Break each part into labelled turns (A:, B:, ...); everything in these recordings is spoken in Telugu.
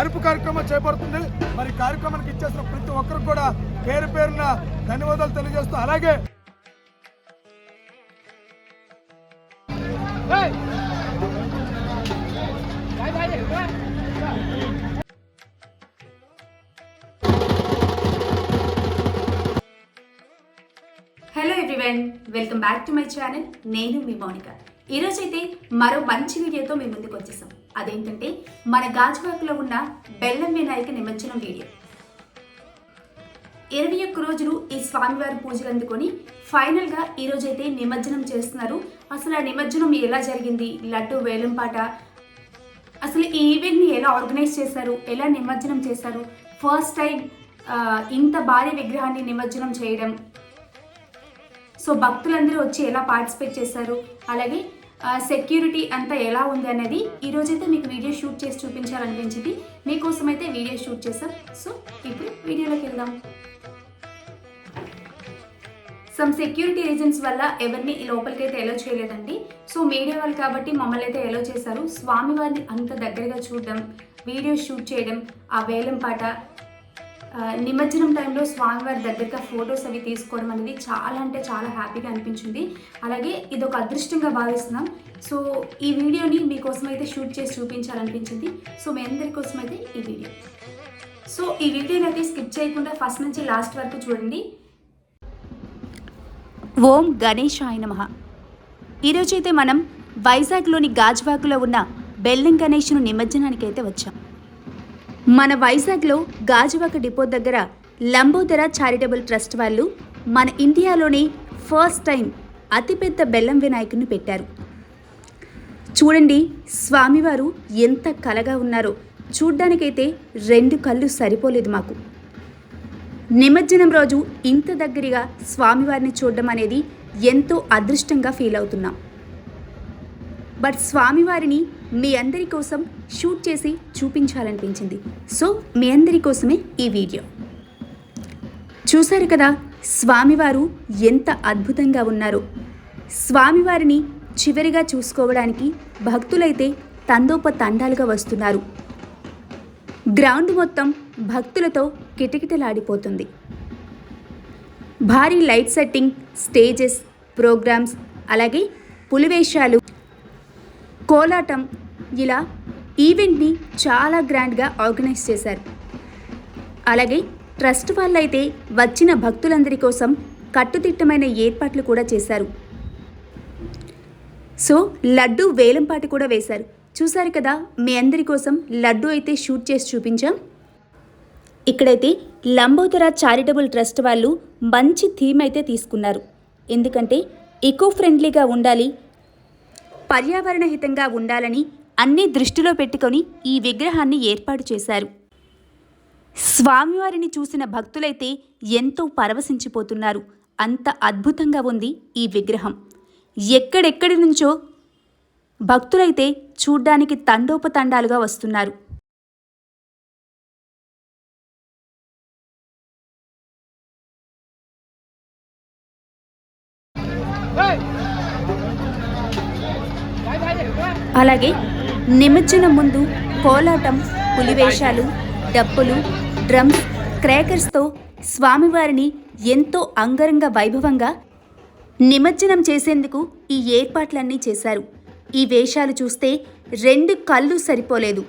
A: అరుపు కార్యక్రమం చేపడుతుంది. మరి కార్యక్రమానికి ఇచ్చేసిన ప్రతి ఒక్కరికి కూడా పేరు పేరున ధన్యవాదాలు తెలియజేస్తూ అలాగే
B: hello everyone welcome back to my channel నేను మీ మౌనిక. ఈరోజు అయితే మరో మంచి వీడియోతో మీ ముందుకు వచ్చేసాం. అదేంటంటే మన గాజువాకలో ఉన్న బెల్లం వినాయక నిమజ్జనం వీడియో. ఇరవై ఒక్క రోజులు ఈ స్వామివారి పూజలు అందుకొని ఫైనల్గా ఈ రోజైతే నిమజ్జనం చేస్తున్నారు. అసలు ఆ నిమజ్జనం ఎలా జరిగింది? లడ్డు వేలంపాట అసలు ఈ ఈవెంట్ని ఎలా ఆర్గనైజ్ చేశారు? ఎలా నిమజ్జనం చేశారు? ఫస్ట్ టైం ఇంత భారీ విగ్రహాన్ని నిమజ్జనం చేయడం. సో భక్తులందరూ వచ్చి ఎలా పార్టిసిపేట్ చేశారు? అలాగే సెక్యూరిటీ అంతా ఎలా ఉంది అనేది ఈరోజైతే మీకు వీడియో షూట్ చేసి చూపించాలనిపించింది. మీకోసం అయితే వీడియో షూట్ చేశాం. సో ఇప్పుడు వీడియోలోకి వెళ్దాం. సమ్ సెక్యూరిటీ రీజన్స్ వల్ల ఎవరిని లోపలికి అయితే ఎలో చేయలేదండి. సో మీడియా వాళ్ళు కాబట్టి మమ్మల్ని అయితే ఎలో చేశారు. స్వామివారిని అంత దగ్గరగా చూడడం వీడియో షూట్ చేయడం ఆ వేలం పాట నిమజ్జనం టైంలో స్వామివారి దగ్గరగా ఫొటోస్ అవి తీసుకోవడం అనేది చాలా అంటే చాలా హ్యాపీగా అనిపించింది. అలాగే ఇది ఒక అదృష్టంగా భావిస్తున్నాం. సో ఈ వీడియోని మీకోసం అయితే షూట్ చేసి చూపించాలనిపించింది. సో మీ అందరి కోసం అయితే ఈ వీడియో. సో ఈ వీడియోని అయితే స్కిప్ చేయకుండా ఫస్ట్ నుంచి లాస్ట్ వరకు చూడండి. ఓం గణేశాయ నమ. ఈరోజైతే మనం వైజాగ్లోని గాజ్వాక్లో ఉన్న బెల్లం గణేష్ను నిమజ్జనానికి అయితే వచ్చాం. మన వైజాగ్లో గాజువాక డిపో దగ్గర లంబోదర చారిటబుల్ ట్రస్ట్ వాళ్ళు మన ఇండియాలోనే ఫస్ట్ టైం అతిపెద్ద బెల్లం వినాయకుడిని పెట్టారు. చూడండి స్వామివారు ఎంత కలగా ఉన్నారో. చూడ్డానికైతే రెండు కళ్ళు సరిపోలేదు మాకు. నిమజ్జనం రోజు ఇంత దగ్గరగా స్వామివారిని చూడడం అనేది ఎంతో అదృష్టంగా ఫీల్ అవుతున్నాం. బట్ స్వామివారిని మీ అందరి కోసం షూట్ చేసి చూపించాలనిపించింది. సో మీ అందరి కోసమే ఈ వీడియో. చూశారు కదా స్వామివారు ఎంత అద్భుతంగా ఉన్నారో. స్వామివారిని చివరిగా చూసుకోవడానికి భక్తులైతే తందోప తండాలుగా వస్తున్నారు. గ్రౌండ్ మొత్తం భక్తులతో కిటకిటలాడిపోతుంది. భారీ లైట్ సెట్టింగ్ స్టేజెస్ ప్రోగ్రామ్స్ అలాగే పులివేషాలు కోలాటం ఇలా ఈవెంట్ని చాలా గ్రాండ్గా ఆర్గనైజ్ చేశారు. అలాగే ట్రస్ట్ వాళ్ళైతే వచ్చిన భక్తులందరి కోసం కట్టుదిట్టమైన ఏర్పాట్లు కూడా చేశారు. సో లడ్డు వేలంపాటి కూడా వేశారు. చూశారు కదా మీ అందరి కోసం లడ్డు అయితే షూట్ చేసి చూపించాం. ఇక్కడైతే లంబోదర చారిటబుల్ ట్రస్ట్ వాళ్ళు మంచి థీమ్ అయితే తీసుకున్నారు. ఎందుకంటే ఎకో ఫ్రెండ్లీగా ఉండాలి పర్యావరణ హితంగా ఉండాలని అన్నీ దృష్టిలో పెట్టుకొని ఈ విగ్రహాన్ని ఏర్పాటు చేశారు. స్వామివారిని చూసిన భక్తులైతే ఎంతో పరవశించిపోతున్నారు. అంత అద్భుతంగా ఉంది ఈ విగ్రహం. ఎక్కడెక్కడి నుంచో భక్తులైతే చూడ్డానికి తండోపతండాలుగా వస్తున్నారు. అలాగే నిమజ్జనం ముందు కోలాటం పులివేషాలు డప్పులు డ్రమ్స్ క్రేకర్స్తో స్వామివారిని ఎంతో అంగరంగ వైభవంగా నిమజ్జనం చేసేందుకు ఈ ఏర్పాట్లన్నీ చేశారు. ఈ వేషాలు చూస్తే రెండు కళ్ళు సరిపోలేదు.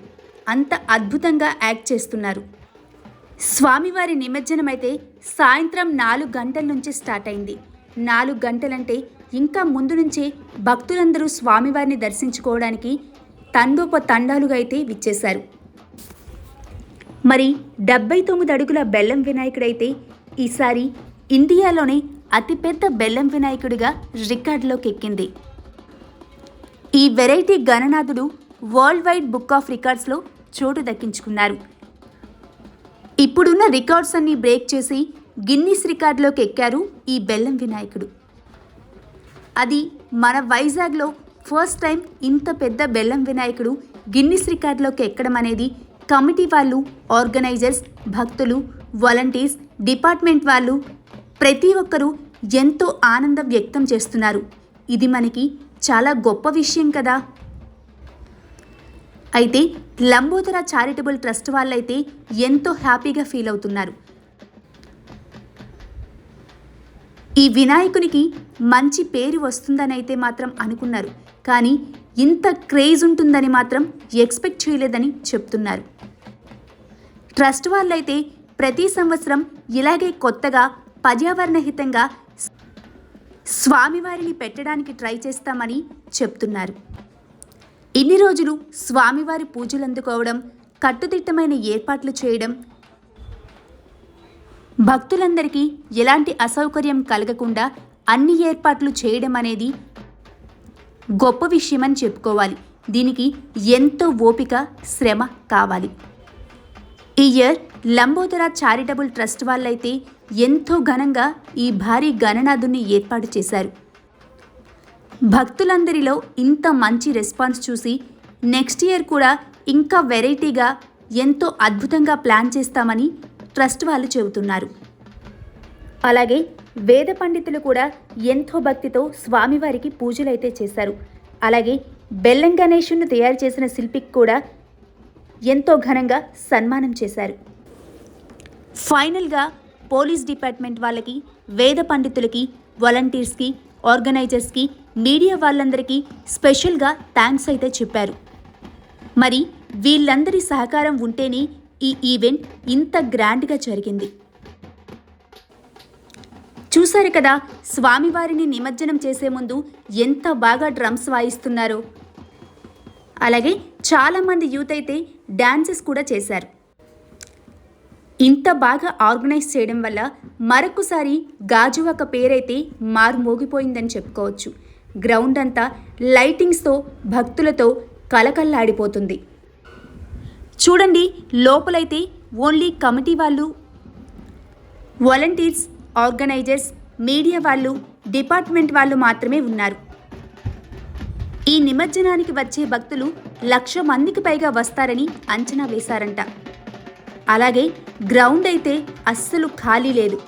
B: అంత అద్భుతంగా యాక్ట్ చేస్తున్నారు. స్వామివారి నిమజ్జనం అయితే సాయంత్రం నాలుగు గంటల నుంచి స్టార్ట్ అయింది. నాలుగు గంటలంటే ఇంకా ముందు నుంచే భక్తులందరూ స్వామివారిని దర్శించుకోవడానికి తండోప తండాలుగా అయితే విచ్చేశారు. మరి డెబ్బై తొమ్మిది అడుగుల బెల్లం వినాయకుడైతే ఈసారి ఇండియాలోనే అతిపెద్ద బెల్లం వినాయకుడిగా రికార్డులోకి ఎక్కింది ఈ వెరైటీ గణనాథుడు వరల్డ్ వైడ్ బుక్ ఆఫ్ రికార్డ్స్లో చోటు దక్కించుకున్నారు. ఇప్పుడున్న రికార్డ్స్ అన్ని బ్రేక్ చేసి గిన్నిస్ రికార్డులోకి ఎక్కారు ఈ బెల్లం వినాయకుడు. అది మన వైజాగ్లో ఫస్ట్ టైం ఇంత పెద్ద బెల్లం వినాయకుడు గిన్నిస్ రికార్డులోకి ఎక్కడం అనేది కమిటీ వాళ్ళు ఆర్గనైజర్స్ భక్తులు వాలంటీర్స్ డిపార్ట్మెంట్ వాళ్ళు ప్రతి ఒక్కరూ ఎంతో ఆనందం వ్యక్తం చేస్తున్నారు. ఇది మనకి చాలా గొప్ప విషయం కదా. అయితే లంబోదర చారిటబుల్ ట్రస్ట్ వాళ్ళైతే ఎంతో హ్యాపీగా ఫీల్ అవుతున్నారు. ఈ వినాయకునికి మంచి పేరు వస్తుందని అయితే మాత్రం అనుకున్నారు. కానీ ఇంత క్రేజ్ ఉంటుందని మాత్రం ఎక్స్పెక్ట్ చేయలేదని చెప్తున్నారు. ట్రస్ట్ వాళ్ళైతే ప్రతి సంవత్సరం ఇలాగే కొత్తగా పర్యావరణ హితంగా స్వామివారిని పెట్టడానికి ట్రై చేస్తామని చెప్తున్నారు. ఇన్ని రోజులు స్వామివారి పూజలు అందుకోవడం కట్టుదిట్టమైన ఏర్పాట్లు చేయడం భక్తులందరికీ ఎలాంటి అసౌకర్యం కలగకుండా అన్ని ఏర్పాట్లు చేయడం అనేది గొప్ప విషయమని చెప్పుకోవాలి. దీనికి ఎంతో ఓపిక శ్రమ కావాలి. ఈ ఇయర్ లంబోదర చారిటబుల్ ట్రస్ట్ వాళ్ళైతే ఎంతో ఘనంగా ఈ భారీ గణనాథుని ఏర్పాటు చేశారు. భక్తులందరిలో ఇంత మంచి రెస్పాన్స్ చూసి నెక్స్ట్ ఇయర్ కూడా ఇంకా వెరైటీగా ఎంతో అద్భుతంగా ప్లాన్ చేస్తామని ట్రస్ట్ వాళ్ళు చెబుతున్నారు. అలాగే వేద పండితులు కూడా ఎంతో భక్తితో స్వామివారికి పూజలైతే చేశారు. అలాగే బెల్లం గణేషుని తయారు చేసిన శిల్పికి కూడా ఎంతో ఘనంగా సన్మానం చేశారు. ఫైనల్గా పోలీస్ డిపార్ట్మెంట్ వాళ్ళకి వేద పండితులకి వాలంటీర్స్కి ఆర్గనైజర్స్కి మీడియా వాళ్ళందరికీ స్పెషల్గా థ్యాంక్స్ అయితే చెప్పారు. మరి వీళ్ళందరి సహకారం ఉంటేనే ఈ ఈవెంట్ ఇంత గ్రాండ్గా జరిగింది. చూశారు కదా స్వామివారిని నిమజ్జనం చేసే ముందు ఎంత బాగా డ్రమ్స్ వాయిస్తున్నారో. అలాగే చాలామంది యూత్ అయితే డ్యాన్సెస్ కూడా చేశారు. ఇంత బాగా ఆర్గనైజ్ చేయడం వల్ల మరొకసారి గాజు ఒక పేరైతే మారుమోగిపోయిందని చెప్పుకోవచ్చు. గ్రౌండ్ అంతా లైటింగ్స్తో భక్తులతో కలకల్లాడిపోతుంది చూడండి లోపలైతే ఓన్లీ కమిటీ వాళ్ళు వాలంటీర్స్ ఆర్గనైజర్స్ మీడియా వాళ్ళు డిపార్ట్మెంట్ వాళ్ళు మాత్రమే ఉన్నారు. ఈ నిమజ్జనానికి వచ్చే భక్తులు లక్ష మందికి పైగా వస్తారని అంచనా వేశారంట. అలాగే గ్రౌండ్ అయితే అస్సలు ఖాళీ లేదు.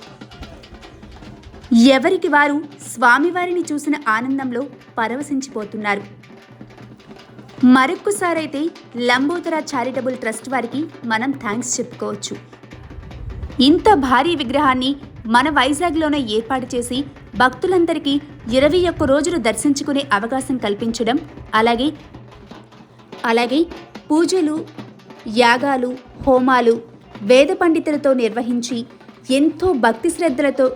B: ఎవరికి వారు స్వామివారిని చూసిన ఆనందంలో పరవశించిపోతున్నారు. మరొక్కసారైతే లంబోదర చారిటబుల్ ట్రస్ట్ వారికి మనం థ్యాంక్స్ చెప్పుకోవచ్చు. ఇంత భారీ విగ్రహాన్ని మన వైజాగ్లోనే ఏర్పాటు చేసి భక్తులందరికీ ఇరవై ఒక్క రోజులు దర్శించుకునే అవకాశం కల్పించడం అలాగే అలాగే పూజలు యాగాలు హోమాలు వేద పండితులతో నిర్వహించి ఎంతో భక్తి శ్రద్ధలతో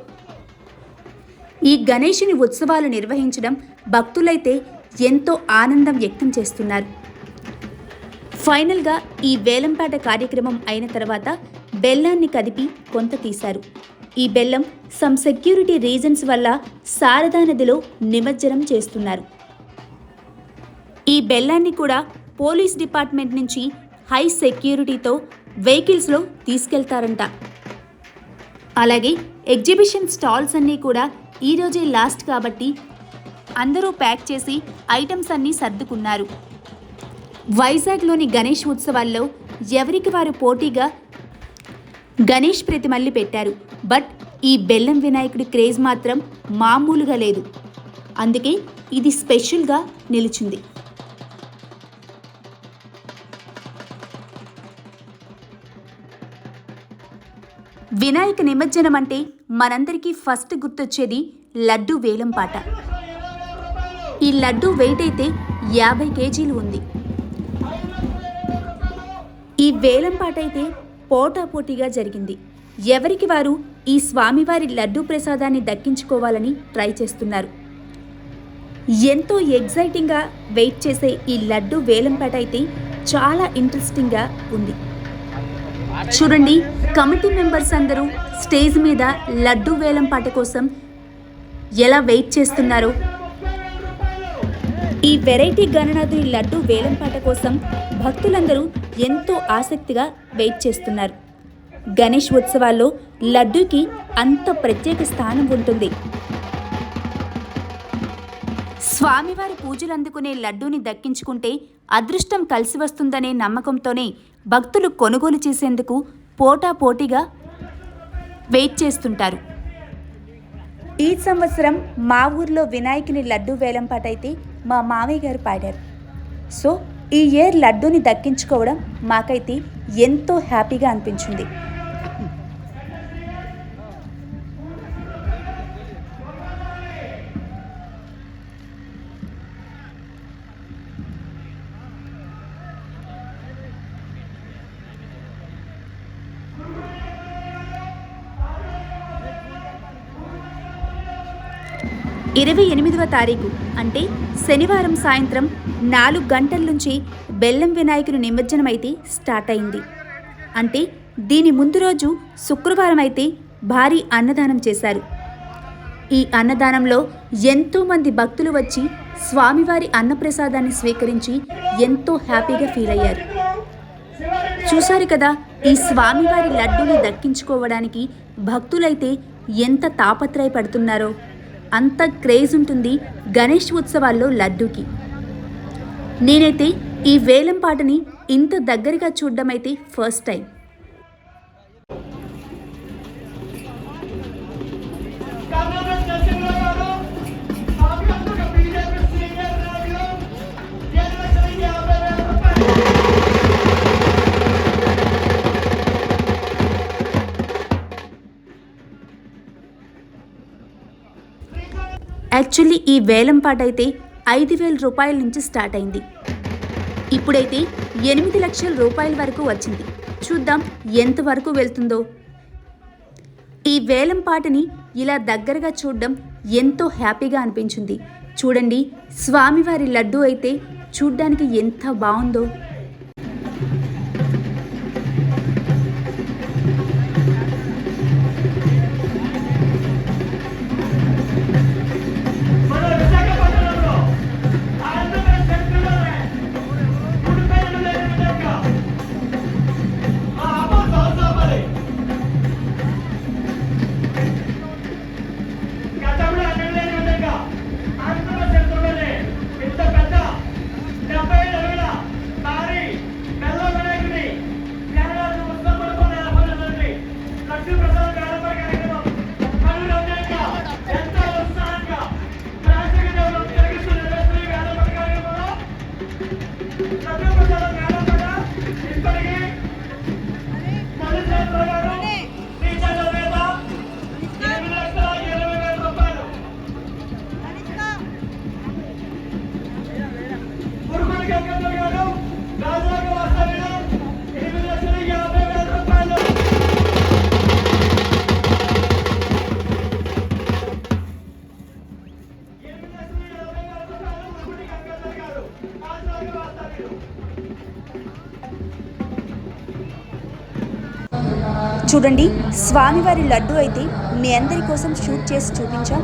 B: ఈ గణేషుని ఉత్సవాలు నిర్వహించడం భక్తులైతే ఎంతో ఆనందం వ్యక్తం చేస్తున్నారు. ఫైనల్గా ఈ వేలంపాట కార్యక్రమం అయిన తర్వాత బెల్లాన్ని కదిపి కొంత తీశారు. ఈ బెల్లం సమ్ సెక్యూరిటీ రీజన్స్ వల్ల శారదా నదిలో నిమజ్జనం చేస్తున్నారు. ఈ బెల్లాన్ని కూడా పోలీస్ డిపార్ట్మెంట్ నుంచి హై సెక్యూరిటీతో వెహికల్స్లో తీసుకెళ్తారంట. అలాగే ఎగ్జిబిషన్ స్టాల్స్ అన్నీ కూడా ఈరోజే లాస్ట్ కాబట్టి అందరూ ప్యాక్ చేసి ఐటమ్స్ అన్నీ సర్దుకున్నారు. వైజాగ్లోని గణేష్ ఉత్సవాల్లో ఎవరికి వారు పోటీగా గణేష్ ప్రతిమల్ని పెట్టారు. బట్ ఈ బెల్లం వినాయకుడి క్రేజ్ మాత్రం మామూలుగా లేదు. అందుకే ఇది స్పెషల్గా నిలిచింది. వినాయక నిమజ్జనం అంటే మనందరికీ ఫస్ట్ గుర్తొచ్చేది లడ్డు వేలం పాట. ఈ లడ్డు వెయిట్ అయితే యాభై కేజీలు ఉంది. ఈ వేలం పాట అయితే పోటాపోటీగా జరిగింది. ఎవరికి వారు ఈ స్వామివారి లడ్డు ప్రసాదాన్ని దక్కించుకోవాలని ట్రై చేస్తున్నారు? ఎంతో ఎగ్జైటింగ్గా వెయిట్ చేసే ఈ లడ్డు వేలంపాట అయితే చాలా ఇంట్రెస్టింగ్గా ఉంది. చూడండి కమిటీ మెంబర్స్ అందరూ స్టేజ్ మీద లడ్డు వేలంపాట కోసం ఎలా వెయిట్ చేస్తున్నారో. ఈ వెరైటీ గణనాథుని లడ్డు వేలంపాట కోసం భక్తులందరూ ఎంతో ఆసక్తిగా వెయిట్ చేస్తున్నారు. గణేష్ ఉత్సవాల్లో లడ్డూకి అంత ప్రత్యేక స్థానం ఉంటుంది. స్వామివారి పూజలు అందుకునే లడ్డూని దక్కించుకుంటే అదృష్టం కలిసి వస్తుందనే నమ్మకంతోనే భక్తులు కొనుగోలు చేసేందుకు పోటా పోటీగా వెయిట్ చేస్తుంటారు. ఈ సంవత్సరం మా ఊర్లో వినాయకుని లడ్డు వేలంపాట అయితే మా మామయ్య గారు పాడారు. సో ఈ ఇయర్ లడ్డూని దక్కించుకోవడం మాకైతే ఎంతో హ్యాపీగా అనిపించింది. ఇరవై ఎనిమిదవ తారీఖు అంటే శనివారం సాయంత్రం నాలుగు గంటల నుంచి బెల్లం వినాయకుని నిమజ్జనం అయితే స్టార్ట్ అయింది అంటే దీని ముందు రోజు శుక్రవారం అయితే భారీ అన్నదానం చేశారు. ఈ అన్నదానంలో ఎంతోమంది భక్తులు వచ్చి స్వామివారి అన్నప్రసాదాన్ని స్వీకరించి ఎంతో హ్యాపీగా ఫీల్ అయ్యారు. చూశారు కదా ఈ స్వామివారి లడ్డూని దక్కించుకోవడానికి భక్తులైతే ఎంత తాపత్రయపడుతున్నారో. అంత క్రేజ్ ఉంటుంది గణేష్ ఉత్సవాల్లో లడ్డూకి. నేనైతే ఈ వేలం పాటని ఇంత దగ్గరగా చూడడం అయితే ఫస్ట్ టైం. యాక్చువల్లీ ఈ వేలం పాట అయితే ఐదు వేల రూపాయల నుంచి స్టార్ట్ అయింది. ఇప్పుడైతే ఎనిమిది లక్షల రూపాయల వరకు వచ్చింది. చూద్దాం ఎంతవరకు వెళ్తుందో. ఈ వేలం పాటని ఇలా దగ్గరగా చూడడం ఎంతో హ్యాపీగా అనిపించింది. చూడండి స్వామివారి లడ్డు అయితే చూడ్డానికి ఎంత బాగుందో. చూడండి స్వామివారి లడ్డు అయితే మీ అందరి కోసం షూట్ చేసి చూపించాం.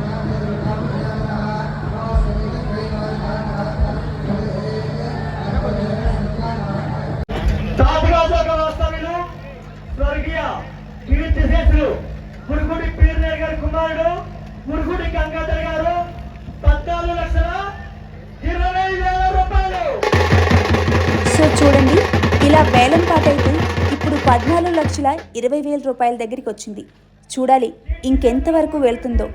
B: చూడండి. ఇలా వేలం పాటైతే అయితే ఇప్పుడు పద్నాలుగు లక్షల ఇరవై వేల రూపాయల దగ్గరికి వచ్చింది. చూడాలి ఇంకెంతవరకు వెళ్తుందో.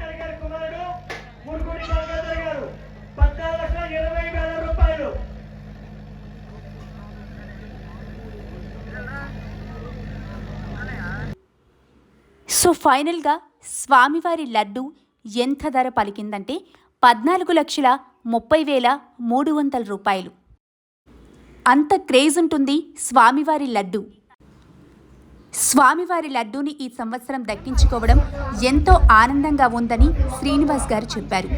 B: సో ఫైనల్గా స్వామివారి లడ్డు ఎంత ధర పలికిందంటే పద్నాలుగు లక్షల ముప్పై వేల మూడు వందల రూపాయలు. అంత క్రేజ్ ఉంటుంది స్వామివారి లడ్డు. స్వామివారి లడ్డూని ఈ సంవత్సరం దక్కించుకోవడం ఎంతో ఆనందంగా ఉందని శ్రీనివాస్ గారు చెప్పారు.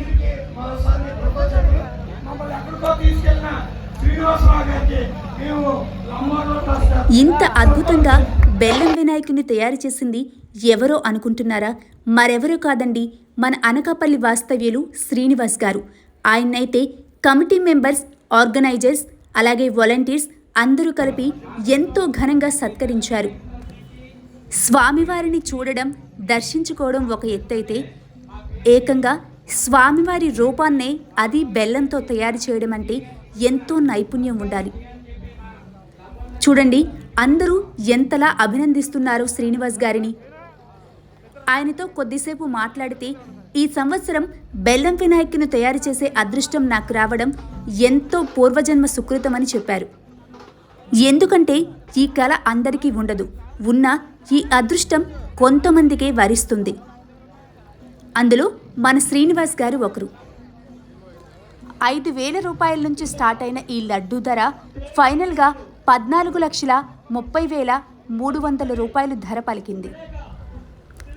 B: ఇంత అద్భుతంగా బెల్లం వినాయకుని తయారు చేసింది ఎవరో అనుకుంటున్నారా? మరెవరో కాదండి మన అనకాపల్లి వాస్తవ్యులు శ్రీనివాస్ గారు. ఆయన్నైతే కమిటీ మెంబర్స్ ఆర్గనైజర్స్ అలాగే వాలంటీర్స్ అందరూ కలిపి ఎంతో ఘనంగా సత్కరించారు. స్వామివారిని చూడడం దర్శించుకోవడం ఒక ఎత్తైతే ఏకంగా స్వామివారి రూపాన్నే అది బెల్లంతో తయారు చేయడం అంటే ఎంతో నైపుణ్యం ఉండాలి. చూడండి అందరూ ఎంతలా అభినందిస్తున్నారు శ్రీనివాస్ గారిని. ఆయనతో కొద్దిసేపు మాట్లాడితే ఈ సంవత్సరం బెల్లం వినాయకుని తయారు చేసే అదృష్టం నాకు రావడం ఎంతో పూర్వజన్మ సుకృతమని చెప్పారు. ఎందుకంటే ఈ కళ అందరికీ ఉండదు. ఉన్న ఈ అదృష్టం కొంతమందికే వరిస్తుంది. అందులో మన శ్రీనివాస్ గారు ఒకరు. ఐదు వేల రూపాయల నుంచి స్టార్ట్ అయిన ఈ లడ్డూ ధర ఫైనల్గా పద్నాలుగు లక్షల ముప్పై వేల మూడు వందల రూపాయలు ధర పలికింది.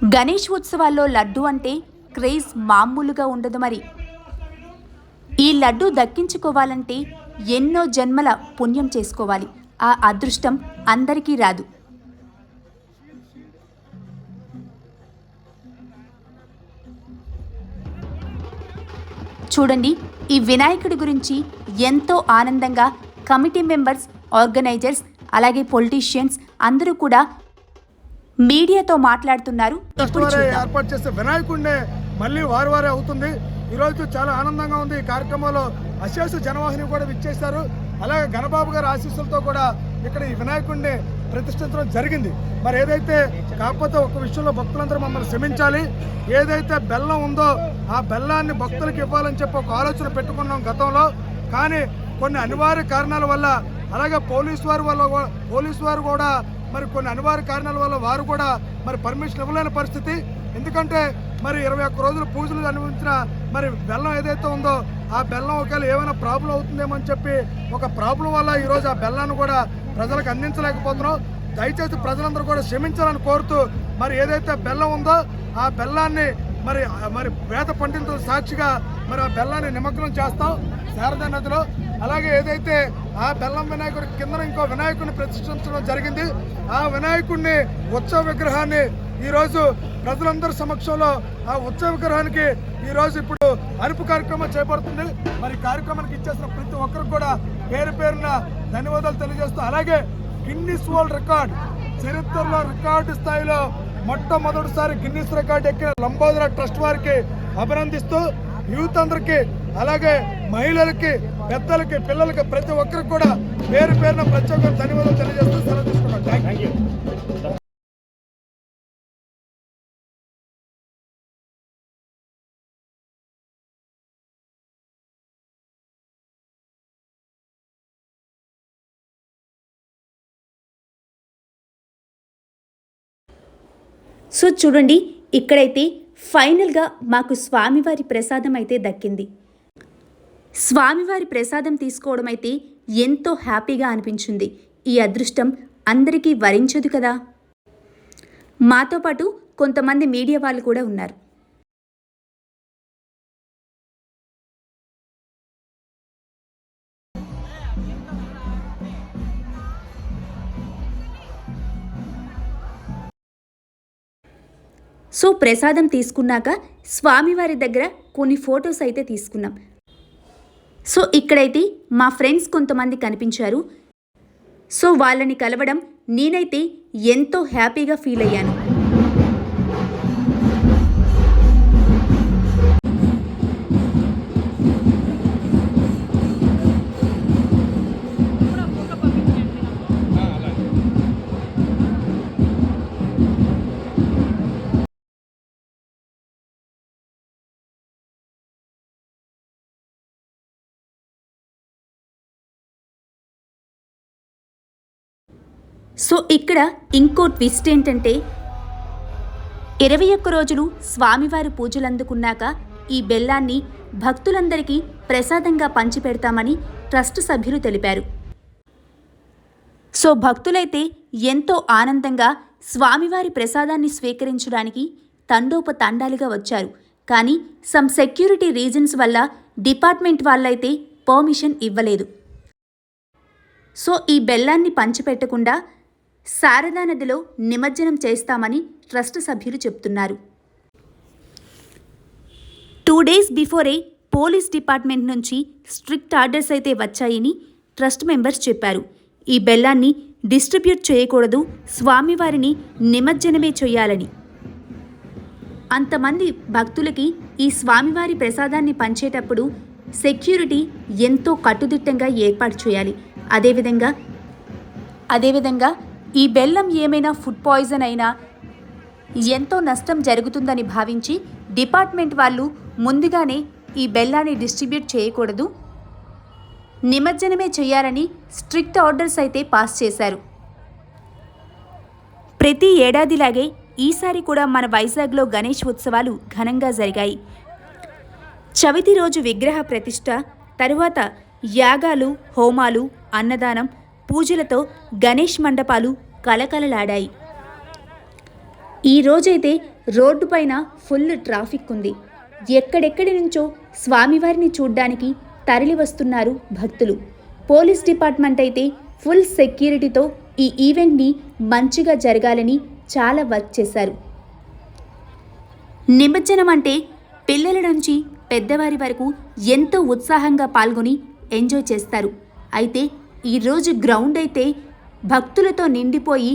B: గణేష్ ఉత్సవాల్లో లడ్డు అంటే క్రేజ్ మామూలుగా ఉండదు మరి. ఈ లడ్డు దక్కించుకోవాలంటే ఎన్నో జన్మల పుణ్యం చేసుకోవాలి. ఆ అదృష్టం అందరికీ రాదు. చూడండి ఈ వినాయకుడి గురించి ఎంతో ఆనందంగా కమిటీ మెంబర్స్ ఆర్గనైజర్స్ అలాగే పొలిటీషియన్స్ అందరూ కూడా మీడియాతో మాట్లాడుతున్నారు.
A: ఏర్పాటు చేసే వినాయకుడినే మళ్ళీ వారి వారే అవుతుంది. ఈ రోజు చాలా ఆనందంగా ఉంది. ఈ కార్యక్రమంలో అశేష జనవాహిని కూడా విచ్చేశారు. అలాగే గణబాబు గారి ఆశీస్సులతో కూడా ఇక్కడ ఈ వినాయకుడిని ప్రతిష్ఠించడం జరిగింది. మరి ఏదైతే కాకపోతే ఒక విషయంలో భక్తులందరూ మమ్మల్ని శ్రమించాలి ఏదైతే బెల్లం ఉందో ఆ బెల్లాన్ని భక్తులకు ఇవ్వాలని చెప్పి ఒక ఆలోచన పెట్టుకున్నాం గతంలో. కానీ కొన్ని అనివార్య కారణాల వల్ల అలాగే పోలీస్ వారి వల్ల పోలీస్ వారు కూడా మరి కొన్ని అనివార్య కారణాల వల్ల వారు కూడా మరి పర్మిషన్ ఇవ్వలేని పరిస్థితి. ఎందుకంటే మరి ఇరవై ఒక్క రోజులు పూజలు అనుభవించిన మరి బెల్లం ఏదైతే ఉందో ఆ బెల్లం ఒకవేళ ఏమైనా ప్రాబ్లం అవుతుందేమో అని చెప్పి ఒక ప్రాబ్లం వల్ల ఈరోజు ఆ బెల్లాన్ని కూడా ప్రజలకు అందించలేకపోతున్నాం. దయచేసి ప్రజలందరూ కూడా క్షమించాలని కోరుతూ మరి ఏదైతే బెల్లం ఉందో ఆ బెల్లాన్ని మరి మరి వేద పండితుల సాక్షిగా మరి ఆ బెల్లాన్ని నిమగ్నం చేస్తాం శారదా నదిలో. అలాగే ఏదైతే ఆ బెల్లం వినాయకుడి కింద ఇంకో వినాయకుడిని ప్రతిష్ఠించడం జరిగింది. ఆ వినాయకుడిని ఉత్సవ విగ్రహాన్ని ఈరోజు ప్రజలందరి సమక్షంలో ఆ ఉత్సవ విగ్రహానికి ఈ రోజు ఇప్పుడు అరుపు కార్యక్రమం చేపడుతుంది. మరి కార్యక్రమానికి ఇచ్చేసిన ప్రతి ఒక్కరికి కూడా పేరు పేరున ధన్యవాదాలు తెలియజేస్తూ అలాగే గిన్నిస్ వరల్డ్ రికార్డ్ చరిత్రలో రికార్డు స్థాయిలో మొట్టమొదటిసారి గిన్నిస్ రికార్డ్ ఎక్కిన లంబోదర ట్రస్ట్ వారికి అభినందిస్తూ యూత్ అందరికి అలాగే మహిళలకి పెద్దలకి పిల్లలకి ప్రతి ఒక్కరికి కూడా పేరు పేరున ప్రత్యేక ధన్యవాదాలు తెలియజేస్తూ సెలవు తీసుకున్నాం. థ్యాంక్ యూ
B: సో చూడండి ఇక్కడైతే ఫైనల్గా మాకు స్వామివారి ప్రసాదం అయితే దక్కింది. స్వామివారి ప్రసాదం తీసుకోవడం అయితే ఎంతో హ్యాపీగా అనిపించింది. ఈ అదృష్టం అందరికీ వరించదు కదా. మాతో పాటు కొంతమంది మీడియా వాళ్ళు కూడా ఉన్నారు. సో ప్రసాదం తీసుకున్నాక స్వామివారి దగ్గర కొన్ని ఫొటోస్ అయితే తీసుకున్నాం. సో ఇక్కడైతే మా ఫ్రెండ్స్ కొంతమంది కనిపించారు. సో వాళ్ళని కలవడం నేనైతే ఎంతో హ్యాపీగా ఫీల్ అయ్యాను. సో ఇక్కడ ఇంకో ట్విస్ట్ ఏంటంటే ఇరవై ఒక్క రోజులు స్వామివారి పూజలు అందుకున్నాక ఈ బెల్లాన్ని భక్తులందరికీ ప్రసాదంగా పంచిపెడతామని ట్రస్ట్ సభ్యులు తెలిపారు. సో భక్తులైతే ఎంతో ఆనందంగా స్వామివారి ప్రసాదాన్ని స్వీకరించడానికి తండోపతండాలుగా వచ్చారు. కానీ సమ్ సెక్యూరిటీ రీజన్స్ వల్ల డిపార్ట్మెంట్ వాళ్ళైతే పర్మిషన్ ఇవ్వలేదు. సో ఈ బెల్లాన్ని పంచిపెట్టకుండా శారదా నదిలో నిమజ్జనం చేస్తామని ట్రస్ట్ సభ్యులు చెప్తున్నారు. Two days before police department నుంచి స్ట్రిక్ట్ ఆర్డర్స్ అయితే వచ్చాయని ట్రస్ట్ మెంబర్స్ చెప్పారు. ఈ బెల్లాన్ని డిస్ట్రిబ్యూట్ చేయకూడదు స్వామివారిని నిమజ్జనమే చేయాలని. అంతమంది భక్తులకి ఈ స్వామివారి ప్రసాదాన్ని పంచేటప్పుడు సెక్యూరిటీ ఎంతో కట్టుదిట్టంగా ఏర్పాటు చేయాలి. అదేవిధంగా అదేవిధంగా ఈ బెల్లం ఏమైనా ఫుడ్ పాయిజన్ అయినా ఎంతో నష్టం జరుగుతుందని భావించి డిపార్ట్మెంట్ వాళ్ళు ముందుగానే ఈ బెల్లాన్ని డిస్ట్రిబ్యూట్ చేయకూడదు. నిమజ్జనమే చేయాలని స్ట్రిక్ట్ ఆర్డర్స్ అయితే పాస్ చేశారు. ప్రతి ఏడాదిలాగే ఈసారి కూడా మన వైజాగ్లో గణేష్ ఉత్సవాలు ఘనంగా జరిగాయి. చవితి రోజు విగ్రహ ప్రతిష్ట తరువాత యాగాలు హోమాలు అన్నదానం పూజలతో గణేష్ మండపాలు కలకలలాడాయి. ఈ రోజైతే రోడ్డుపైన ఫుల్ ట్రాఫిక్ ఉంది. ఎక్కడెక్కడి నుంచో స్వామివారిని చూడ్డానికి తరలి వస్తున్నారు భక్తులు. పోలీస్ డిపార్ట్మెంట్ అయితే ఫుల్ సెక్యూరిటీతో ఈ ఈవెంట్ని మంచిగా జరగాలని చాలా వర్క్ చేశారు. నిమజ్జనం అంటే పిల్లల నుంచి పెద్దవారి వరకు ఎంతో ఉత్సాహంగా పాల్గొని ఎంజాయ్ చేస్తారు. అయితే ఈరోజు గ్రౌండ్ అయితే భక్తులతో నిండిపోయి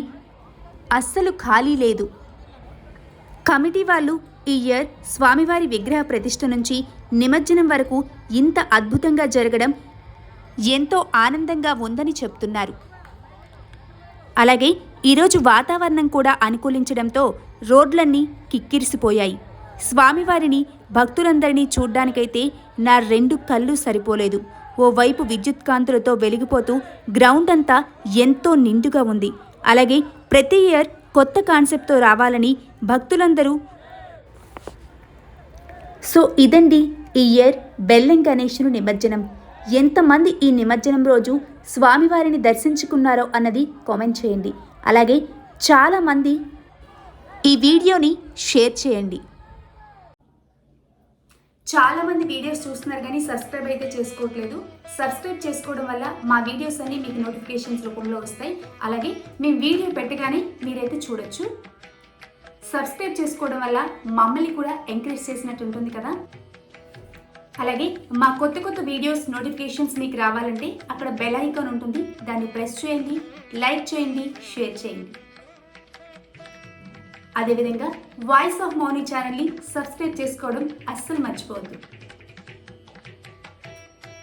B: అస్సలు ఖాళీ లేదు. కమిటీ వాళ్ళు ఈ ఇయర్ స్వామివారి విగ్రహ ప్రతిష్ఠ నుంచి నిమజ్జనం వరకు ఇంత అద్భుతంగా జరగడం ఎంతో ఆనందంగా ఉందని చెప్తున్నారు. అలాగే ఈరోజు వాతావరణం కూడా అనుకూలించడంతో రోడ్లన్నీ కిక్కిరిసిపోయాయి. స్వామివారిని భక్తులందరినీ చూడ్డానికైతే నా రెండు కళ్ళు సరిపోలేదు. ఓవైపు విద్యుత్ కాంతులతో వెలిగిపోతూ గ్రౌండ్ అంతా ఎంతో నిండుగా ఉంది. అలాగే ప్రతి ఇయర్ కొత్త కాన్సెప్ట్తో రావాలని భక్తులందరూ సో ఇదండి ఈ ఇయర్ బెల్లం గణేషుని నిమజ్జనం. ఎంతమంది ఈ నిమజ్జనం రోజు స్వామివారిని దర్శించుకున్నారో అన్నది కామెంట్ చేయండి. అలాగే చాలామంది ఈ వీడియోని షేర్ చేయండి. చాలా మంది వీడియోస్ చూస్తున్నారు కానీ సబ్స్క్రైబ్ అయితే చేసుకోవట్లేదు. సబ్స్క్రైబ్ చేసుకోవడం వల్ల మా వీడియోస్ అన్ని మీకు నోటిఫికేషన్స్ రూపంలో వస్తాయి. అలాగే మేము వీడియో పెట్టగానే మీరైతే చూడొచ్చు. సబ్స్క్రైబ్ చేసుకోవడం వల్ల మమ్మల్ని కూడా ఎంకరేజ్ చేసినట్టు ఉంటుంది కదా. అలాగే మా కొత్త కొత్త వీడియోస్ నోటిఫికేషన్స్ మీకు రావాలంటే అక్కడ బెల్ ఐకాన్ ఉంటుంది. దాన్ని ప్రెస్ చేయండి లైక్ చేయండి షేర్ చేయండి. అదేవిధంగా వాయిస్ ఆఫ్ మౌని ఛానల్ని సబ్స్క్రైబ్ చేసుకోవడం అస్సలు మర్చిపోవద్దు.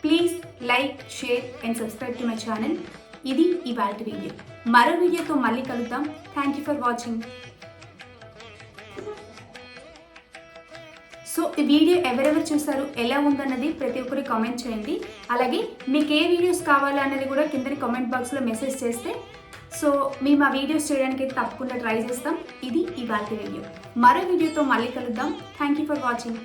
B: Please like share and subscribe to my channel. ఇది ఇవాళ వీడియో. మరో వీడియోతో మళ్ళీ కలుద్దాం. Thank you for watching so ఈ వీడియో ఎవరెవరు చూసారు ఎలా ఉందన్నది ప్రతి ఒక్కరి కామెంట్ చేయండి. అలాగే మీకు ఏ వీడియోస్ కావాలా అన్నది కూడా కింద కామెంట్ బాక్స్లో మెసేజ్ చేస్తే సో మేము ఆ వీడియోస్ చేయడానికి అయితే తప్పకుండా ట్రై చేస్తాం. ఇది ఇవాళ వీడియో. మరో వీడియోతో మళ్ళీ కలుద్దాం. Thank you for watching